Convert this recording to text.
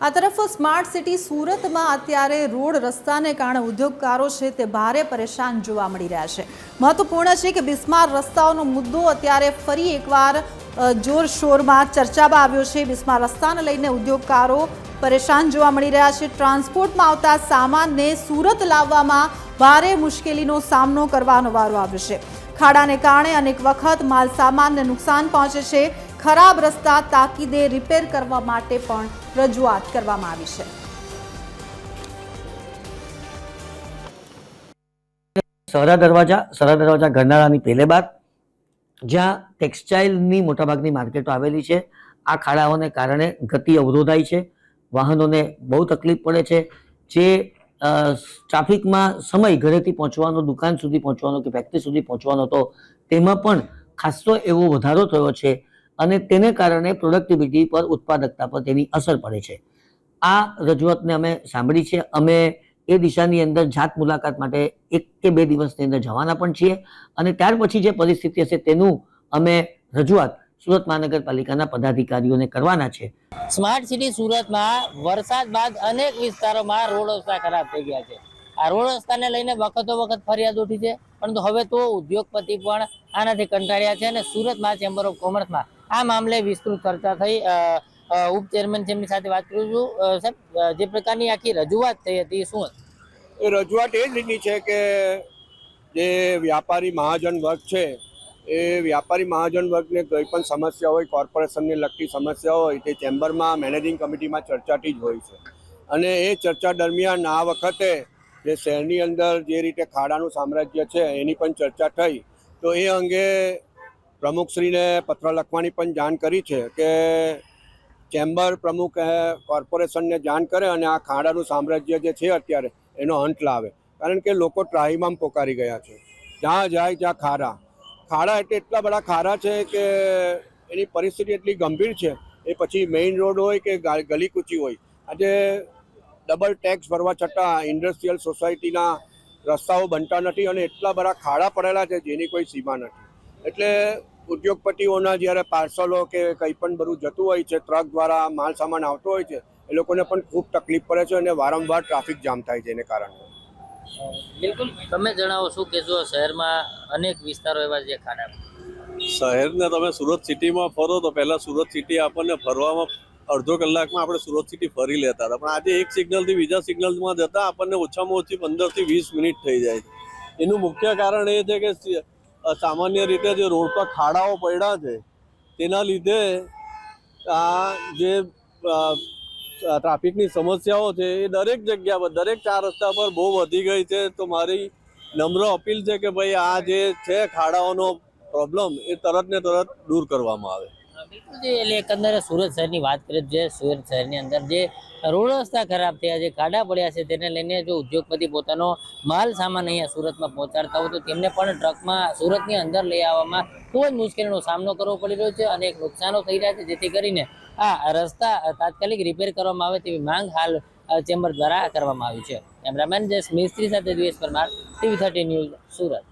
આ તરફ smart city સુરતમાં અત્યારે રોડ રસ્તાને કારણે ઉદ્યોગકારો છે તે ભારે પરેશાન જોવા મળી રહ્યા છે. મહત્વપૂર્ણ છે કે બિસ્માર રસ્તાઓનો મુદ્દો અત્યારે ફરી એકવાર જોરશોરમાં ચર્ચામાં આવ્યો છે. બિસ્માર રસ્તાને લઈને ઉદ્યોગકારો પરેશાન જોવા મળી રહ્યા છે. ટ્રાન્સપોર્ટમાં આવતા સામાનને સુરત લાવવામાં ભારે મુશ્કેલીનો સામનો કરવાનો વારો આવ્યો છે. ખાડાને કારણે અનેક વખત માલ સામાનને નુકસાન પહોંચે છે. ખરાબ રસ્તા તાકીદે રિપેર કરવા માટે પણ રજૂઆત કરવામાં આવી છે. સહરા દરવાજા સહરા દરવાજા ગરનાળાની પહેલે બાર, જ્યાં ટેક્સટાઇલની મોટાભાગની માર્કેટો આવેલી છે. આ ખાડાઓને કારણે ગતિ અવરોધાય છે. વાહનોને બહુ તકલીફ પડે છે. જે ટ્રાફિકમાં સમય ઘરેથી પહોંચવાનો, દુકાન સુધી પહોંચવાનો કે ફેક્ટરી સુધી પહોંચવાનો હતો, તેમાં પણ ખાસો એવો વધારો થયો છે અને તેને કારણે પ્રોડક્ટિવિટી પર ઉત્પાદકતા પર તેની અસર પડે છે. આ રજૂઆતને અમે સાંભળી છે. અમે એ દિશાની અંદર જાત મુલાકાત માટે એક કે બે દિવસની અંદર જવાના પણ છીએ અને ત્યાર પછી જે પરિસ્થિતિ હશે તેનું અમે રજૂઆત સુરત મહાનગરપાલિકાના પદાધિકારીઓને કરવાના છે. સ્માર્ટ સિટી સુરતમાં વરસાદ બાદ અનેક વિસ્તારોમાં રોડ રસ્તા ખરાબ થઈ ગયા છે. આ રોડ રસ્તાને લઈને વખતો વખત ફરિયાદ ઉઠી છે, પરંતુ હવે તો ઉદ્યોગપતિ પણ આનાથી કંટાળ્યા છે અને સુરતમાં ચેમ્બર ઓફ કોમર્સમાં આ મામલે વિસ્તૃત ચર્ચા થઈ. ઉપ ચેરમેન તેમની સાથે વાત કરું છું. સાહેબ જે પ્રકારની આખી રજૂઆત થઈ હતી શું? એ રજૂઆત એ જ રીતની છે કે જે વ્યાપારી મહાજન વર્ગ છે, એ વ્યાપારી મહાજન વર્ગને કોઈ પણ સમસ્યા હોય, કોર્પોરેશનને લગતી સમસ્યા હોય, તે ચેમ્બરમાં મેનેજિંગ કમિટીમાં ચર્ચાથી જ હોય છે. અને એ ચર્ચા દરમિયાન આ વખતે જે શહેરની અંદર જે રીતે ખાડાનું સામ્રાજ્ય છે, એની પણ ચર્ચા થઈ. તો એ અંગે પ્રમુખશ્રીને પત્ર લખવાની પણ જાણ કરી છે કે ચેમ્બર પ્રમુખ કોર્પોરેશનને જાણ કરે અને આ ખાડાનું સામ્રાજ્ય જે છે અત્યારે એનો અંત લાવે. કારણ કે લોકો ત્રાહીમામ પોકારી ગયા છે. જ્યાં જાય ત્યાં ખાડા. ખાડા એટલે એટલા બધા ખારા છે કે એની પરિસ્થિતિ એટલી ગંભીર છે. એ પછી મેઇન રોડ હોય કે ગલી કૂચી હોય. આજે ડબલ ટેક્સ ભરવા છતાં ઇન્ડસ્ટ્રીયલ સોસાયટીના રસ્તાઓ બનતા નથી અને એટલા બધા ખાડા પડેલા છે જેની કોઈ સીમા નથી. એટલે ઉદ્યોગપતિઓના જ્યારે પાર્સલો કે કંઈ પણ બધું જતું હોય છે ટ્રક દ્વારા માલ સામાન આવતો હોય છે એ લોકોને પણ ખૂબ તકલીફ પડે છે અને વારંવાર ટ્રાફિક જામ થાય છે એને કારણે. બિલકુલ. તમે જણાવો શું જો શહેરમાં અનેક વિસ્તારો એવા છે ખાના શહેરને તમે સુરત સિટીમાં ફરો તો પહેલાં સુરત સિટી આપણને ફરવામાં અડધો કલાકમાં આપણે સુરત સિટી ફરી લેતા હતા. પણ આજે એક સિગ્નલથી બીજા સિગ્નલમાં જતા આપણને ઓછામાં ઓછી પંદરથી વીસ મિનિટ થઈ જાય છે. એનું મુખ્ય કારણ એ છે કે સામાન્ય રીતે જે રોડ પર ખાડાઓ પડ્યા છે, તેના લીધે આ જે ટ્રાફિકની સમસ્યાઓ છે, એ દરેક જગ્યા પર, દરેક ચાર રસ્તા પર બહુ વધી ગઈ છે. તો મારી નમ્ર અપીલ છે કે ભાઈ આ જે છે ખાડાઓનો પ્રોબ્લેમ એ તરત ને તરત દૂર કરવામાં આવે. બિલકુલ જે, એટલે એકંદરે સુરત શહેરની વાત કરીએ જે સુરત શહેરની અંદર જે રોડ રસ્તા ખરાબ થયા છે ખાડા પડ્યા છે, તેને લઈને જો ઉદ્યોગપતિ પોતાનો માલ સામાન અહીંયા સુરતમાં પહોંચાડતા હોય તો તેમને પણ ટ્રકમાં સુરતની અંદર લઈ આવવામાં ખૂબ જ મુશ્કેલીનો સામનો કરવો પડી રહ્યો છે અને એક નુકસાનો થઈ રહ્યા છે, જેથી કરીને આ રસ્તા તાત્કાલિક રિપેર કરવામાં આવે તેવી માંગ હાલ ચેમ્બર દ્વારા કરવામાં આવી છે. કેમેરામેન જસ મિસ્ત્રી સાથે Dvesh Parmar, TV thirty news Surat.